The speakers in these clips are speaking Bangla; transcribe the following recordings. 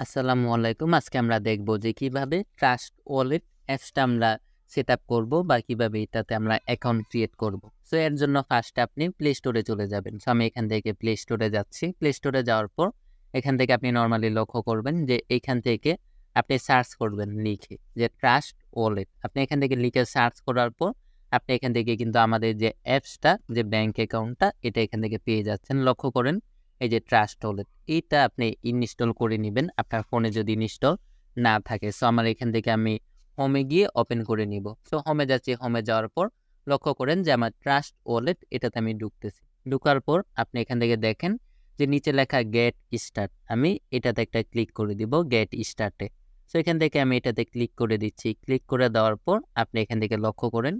আসসালামু আলাইকুম। আজকে আমরা দেখব যে কীভাবে ট্রাস্ট ওয়ালেট অ্যাপসটা আমরা সেট আপ করব বা কীভাবে এটাতে আমরা অ্যাকাউন্ট ক্রিয়েট করব। সো এর জন্য ফার্স্টে আপনি প্লে স্টোরে চলে যাবেন। সো আমি এখান থেকে প্লে স্টোরে যাচ্ছি। প্লে স্টোরে যাওয়ার পর এখান থেকে আপনি নর্মালি লক্ষ্য করবেন যে এখান থেকে আপনি সার্চ করবেন লিখে যে ট্রাস্ট ওয়ালেট আপনি এখান থেকে লিখে সার্চ করার পর আপনি এখান থেকে কিন্তু আমাদের যে অ্যাপসটা যে ব্যাংক অ্যাকাউন্টটা এটা এখান থেকে পেয়ে যাচ্ছেন। লক্ষ্য করেন এই যে ট্রাস্ট ওয়ালেট এইটা আপনি ইনস্টল করে নেবেন। আপনার ফোনে যদি ইনস্টল না থাকে সো আমার এখান থেকে আমি হোমে গিয়ে ওপেন করে নিব। সো হোমে যাচ্ছি হোমে যাওয়ার পর লক্ষ্য করেন যে আমার ট্রাস্ট ওয়ালেট এটাতে আমি ঢুকতেছি। ঢুকার পর আপনি এখান থেকে দেখেন যে নিচে লেখা গেট স্টার্ট আমি এটাতে একটা ক্লিক করে দিব গেট স্টার্টে সো এখান থেকে আমি এটাতে ক্লিক করে দিচ্ছি। ক্লিক করে দেওয়ার পর আপনি এখান থেকে লক্ষ্য করেন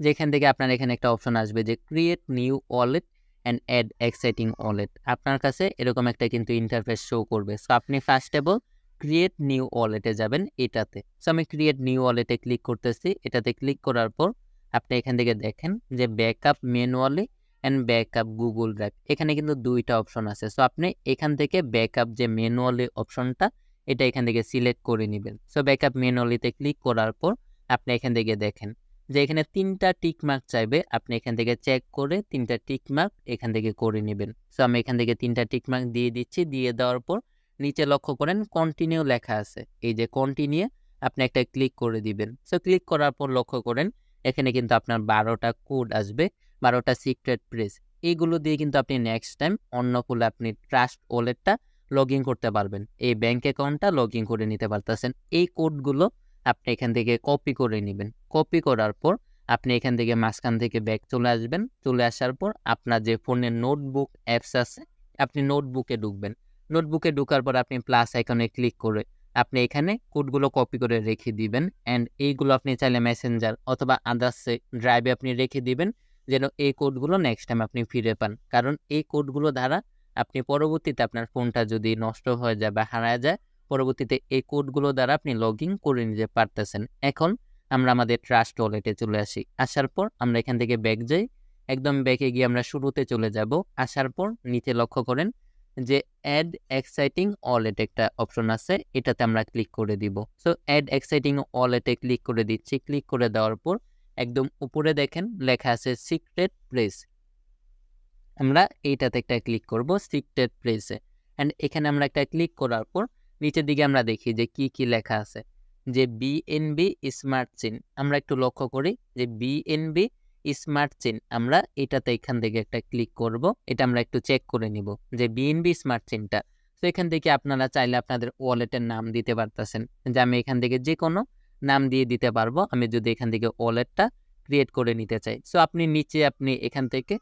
যে এখান থেকে আপনার এখানে একটা অপশন আসবে যে create new wallet and add existing wallet আপনার কাছে এরকম একটা কিন্তু ইন্টারফেস শো করবে। সো আপনি first of all create new ওয়ালেটে যাবেন এটাতে। সো আমি ক্রিয়েট নিউ ওয়ালেটে ক্লিক করতেছি। এটাতে ক্লিক করার পর আপনি এখান থেকে দেখেন যে backup manually and backup Google drive এখানে কিন্তু দুইটা অপশন আছে। সো আপনি এখান থেকে ব্যাকআপ যে ম্যানুয়ালি অপশনটা এটা এখান থেকে সিলেক্ট করে নেবেন। সো ব্যাকআপ ম্যানুয়ালিতে ক্লিক করার পর আপনি এখান থেকে দেখেন যে এখানে তিনটা টিক মার্ক চাইবে, আপনি এখান থেকে চেক করে তিনটা টিক মার্ক এখান থেকে করে নেবেন। সো আমি এখান থেকে তিনটা টিক মার্ক দিয়ে দিচ্ছি, দিয়ে দেওয়ার পর নিচে লক্ষ্য করেন কন্টিনিউ লেখা আছে। এই যে কন্টিনিউ আপনি একটা ক্লিক করে দিবেন। সো ক্লিক করার পর লক্ষ্য করেন, এখানে কিন্তু আপনার বারোটা কোড আসবে, বারোটা সিক্রেট প্রেস এইগুলো দিয়ে কিন্তু আপনি নেক্সট টাইম অন্য খুলে আপনি ট্রাস্ট ওয়ালেটটা লগ করতে পারবেন। এই ব্যাঙ্ক অ্যাকাউন্টটা লগ করে নিতে পারতেছেন। এই কোডগুলো আপনি এখান থেকে কপি করে নেবেন। কপি করার পর আপনি এখান থেকে মাঝখান থেকে ব্যাগ চলে আসবেন। চলে আসার পর আপনার যে ফোনের নোটবুক অ্যাপস আছে, আপনি নোটবুকে ঢুকবেন। নোটবুকে ঢুকার পর আপনি প্লাস আইকনে ক্লিক করে আপনি এখানে কোডগুলো কপি করে রেখে দিবেন অ্যান্ড এইগুলো আপনি চাইলে মেসেঞ্জার অথবা আদার্সে ড্রাইভে আপনি রেখে দিবেন যেন এই কোডগুলো নেক্সট টাইম আপনি ফিরে পান। কারণ এই কোডগুলো দ্বারা আপনি পরবর্তীতে আপনার ফোনটা যদি নষ্ট হয়ে যায় বা হারায় যায় পরবর্তীতে এই কোডগুলো দ্বারা আপনি লগ ইন করে নিতে পারতেছেন। এখন আমরা আমাদের ট্রাস্ট ওয়ালেটে চলে আসি। আসার পর আমরা এখান থেকে ব্যাক যাই। একদম ব্যাকে গিয়ে আমরা শুরুতে চলে যাব। আসার পর নিচে লক্ষ্য করেন যে অ্যাড এক্সাইটিং ওয়ালেট একটা অপশন আছে। এটাতে আমরা ক্লিক করে দিব। সো অ্যাড এক্সাইটিং ওয়ালেটে ক্লিক করে দিচ্ছি। ক্লিক করে দেওয়ার পর একদম উপরে দেখেন লেখা আছে সিক্রেট প্লেস আমরা এইটাতে একটা ক্লিক করব সিক্রেট প্লেসে অ্যান্ড এখানে আমরা একটা ক্লিক করার পর নিচের দিকে আমরা দেখি যে কি কি লেখা আছে। যে বিএনবি স্মার্ট চেন আমরা একটু লক্ষ্য করি যে বিএনবি স্মার্ট চেন আমরা এটাতে এখান থেকে একটা ক্লিক করব, এটা আমরা একটু চেক করে নিব যে বিএনবি স্মার্ট চেনটা তো এখান থেকে আপনারা চাইলে আপনাদের ওয়ালেটের নাম দিতে পারতেছেন, যে আমি এখান থেকে যে কোনো নাম দিয়ে দিতে পারব, আমি যদি এখান থেকে ওয়ালেটটা ক্রিয়েট করে নিতে চাই। সো আপনি নিচে আপনি এখান থেকে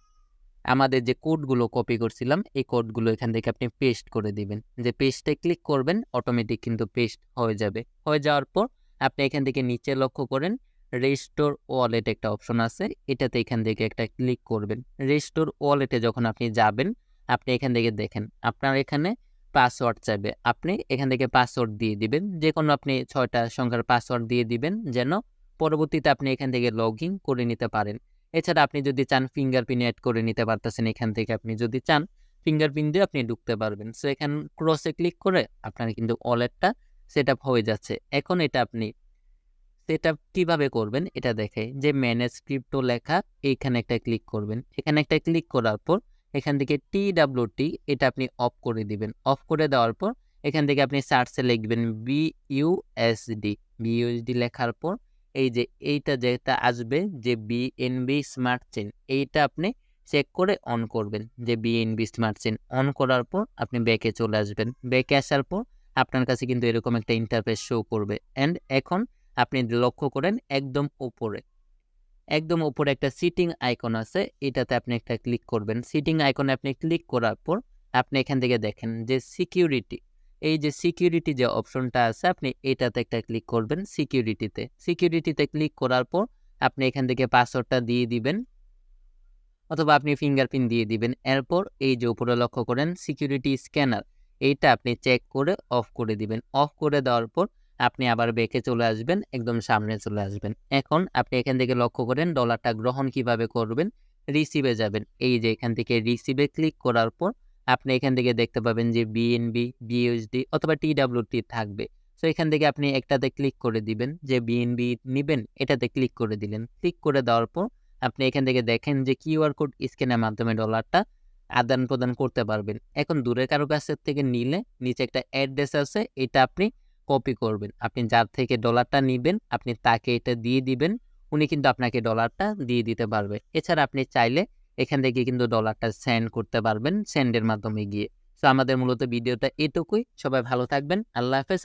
আমাদের যে কোডগুলো কপি করছিলাম, এই কোডগুলো এখান থেকে আপনি পেস্ট করে দিবেন। যে পেস্টে ক্লিক করবেন, অটোমেটিক কিন্তু পেস্ট হয়ে যাবে। হয়ে যাওয়ার পর আপনি এখান থেকে নিচে লক্ষ্য করেন, রেস্টোর ওয়ালেট একটা অপশন আছে। এটাতে এখান থেকে একটা ক্লিক করবেন। রেস্টোর ওয়ালেটে যখন আপনি যাবেন, আপনি এখান থেকে দেখেন, আপনার এখানে পাসওয়ার্ড চাইবে। আপনি এখান থেকে পাসওয়ার্ড দিয়ে দিবেন। যে কোনো আপনি ছয়টা সংখ্যার পাসওয়ার্ড দিয়ে দিবেন যেন পরবর্তীতে আপনি এখান থেকে লগ করে নিতে পারেন। এছাড়া আপনি যদি চান ফিঙ্গারপ্রিন্ট অ্যাড করে নিতে পারতেছেন, এখান থেকে আপনি যদি চান ফিঙ্গারপ্রিন্ট দিয়ে আপনি ঢুকতে পারবেন। সো এখান ক্রসে ক্লিক করে আপনার কিন্তু ওয়ালেটটা সেট হয়ে যাচ্ছে। এখন এটা আপনি সেট আপ কীভাবে করবেন এটা দেখে যে ম্যানেজ ক্রিপ্টো লেখা, এইখানে একটা ক্লিক করবেন। এখানে একটা ক্লিক করার পর এখান থেকে টি ডাব্লিউ টি এটা আপনি অফ করে দিবেন। অফ করে দেওয়ার পর এখান থেকে আপনি সার্চে লিখবেন বি ইউএসডি বিইউএসডি লেখার পর এই যে এইটা যেটা আসবে যে বিএনবি স্মার্ট চেন এইটা আপনি চেক করে অন করবেন। যে বিএনবি স্মার্ট চেন অন করার পর আপনি ব্যাকে চলে আসবেন। ব্যাকে আসার পর আপনার কাছে কিন্তু এরকম একটা ইন্টারফেস শো করবে। অ্যান্ড এখন আপনি লক্ষ্য করেন একদম উপরে একদম উপরে একটা সিটিং আইকন আছে, এটাতে আপনি একটা ক্লিক করবেন। সিটিং আইকনে আপনি ক্লিক করার পর আপনি এখান থেকে দেখেন যে সিকিউরিটি এই যে সিকিউরিটি যে অপশনটা আছে, আপনি এটাতে একটা ক্লিক করবেন সিকিউরিটিতে সিকিউরিটিতে ক্লিক করার পর আপনি এখান থেকে পাসওয়ার্ডটা দিয়ে দিবেন অথবা আপনি ফিঙ্গারপ্রিন্ট দিয়ে দিবেন। এরপর এই যে উপরে লক্ষ্য করেন সিকিউরিটি স্ক্যানার এইটা আপনি চেক করে অফ করে দিবেন। অফ করে দেওয়ার পর আপনি আবার বেঁকে চলে আসবেন, একদম সামনে চলে আসবেন। এখন আপনি এখান থেকে লক্ষ্য করেন ডলারটা গ্রহণ কীভাবে করবেন? রিসিভে যাবেন। এই যে এখান থেকে রিসিভে ক্লিক করার পর আপনি এখান থেকে দেখতে পাবেন যে বিএনবি বিইউএসডি অথবা টিডাব্লিউটি থাকবে। সো এখান থেকে আপনি একটাতে ক্লিক করে দিবেন যে বিএনবি নিবেন, এটাতে ক্লিক করে দিলেন। ক্লিক করে দেওয়ার পর আপনি এখান থেকে দেখেন যে কিউআর কোড স্ক্যানের মাধ্যমে ডলারটা আদান প্রদান করতে পারবেন। এখন দূরের কারও কাছের থেকে নিলে নিচে একটা অ্যাড্রেস আছে, এটা আপনি কপি করবেন। আপনি যার থেকে ডলারটা নিবেন, আপনি তাকে এটা দিয়ে দিবেন, উনি কিন্তু আপনাকে ডলারটা দিয়ে দিতে পারবে। এছাড়া আপনি চাইলে এখান থেকে কিন্তু ডলারটা সেন্ড করতে পারবেন সেন্ডের মাধ্যমে গিয়ে। তো আমাদের মূলত ভিডিওটা এটুকুই। সবাই ভালো থাকবেন। আল্লাহ হাফেজ।